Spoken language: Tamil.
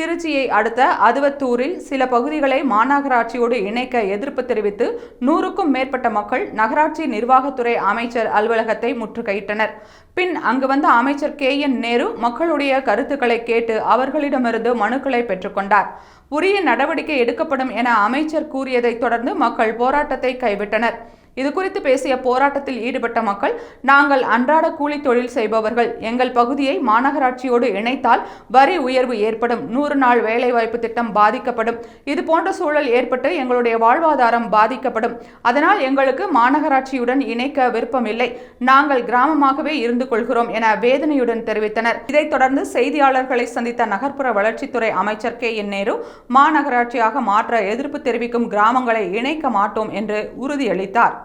திருச்சியை அடுத்த அதுவத்தூரில் சில பகுதிகளை மாநகராட்சியோடு இணைக்க எதிர்ப்பு தெரிவித்து நூறுக்கும் மேற்பட்ட மக்கள் நகராட்சி நிர்வாகத்துறை அமைச்சர் அலுவலகத்தை முற்றுகையிட்டனர். பின் அங்கு வந்த அமைச்சர் கே. என். நேரு மக்களுடைய கருத்துக்களை கேட்டு அவர்களிடமிருந்து மனுக்களை பெற்றுக்கொண்டார் உரிய நடவடிக்கை எடுக்கப்படும் என அமைச்சர் கூறியதைத் தொடர்ந்து மக்கள் போராட்டத்தை கைவிட்டனர். இது குறித்து பேசிய போராட்டத்தில் ஈடுபட்ட மக்கள் நாங்கள் அன்றாட கூலி தொழில் செய்பவர்கள். எங்கள் பகுதியை மாநகராட்சியோடு இணைத்தால் வரி உயர்வு ஏற்படும். நூறு நாள் வேலைவாய்ப்பு திட்டம் பாதிக்கப்படும். இது போன்ற சூழல் ஏற்பட்டு எங்களுடைய வாழ்வாதாரம் பாதிக்கப்படும். அதனால் எங்களுக்கு மாநகராட்சியுடன் இணைக்க விருப்பமில்லை. நாங்கள் கிராமமாகவே இருந்து கொள்கிறோம் என வேதனையுடன் தெரிவித்தனர். இதைத் தொடர்ந்து செய்தியாளர்களை சந்தித்த நகர்ப்புற வளர்ச்சித்துறை அமைச்சர் கே. என். நேரு மாநகராட்சியாக மாற்ற எதிர்ப்பு தெரிவிக்கும் கிராமங்களை இணைக்க மாட்டோம் என்று உறுதியளித்தார்.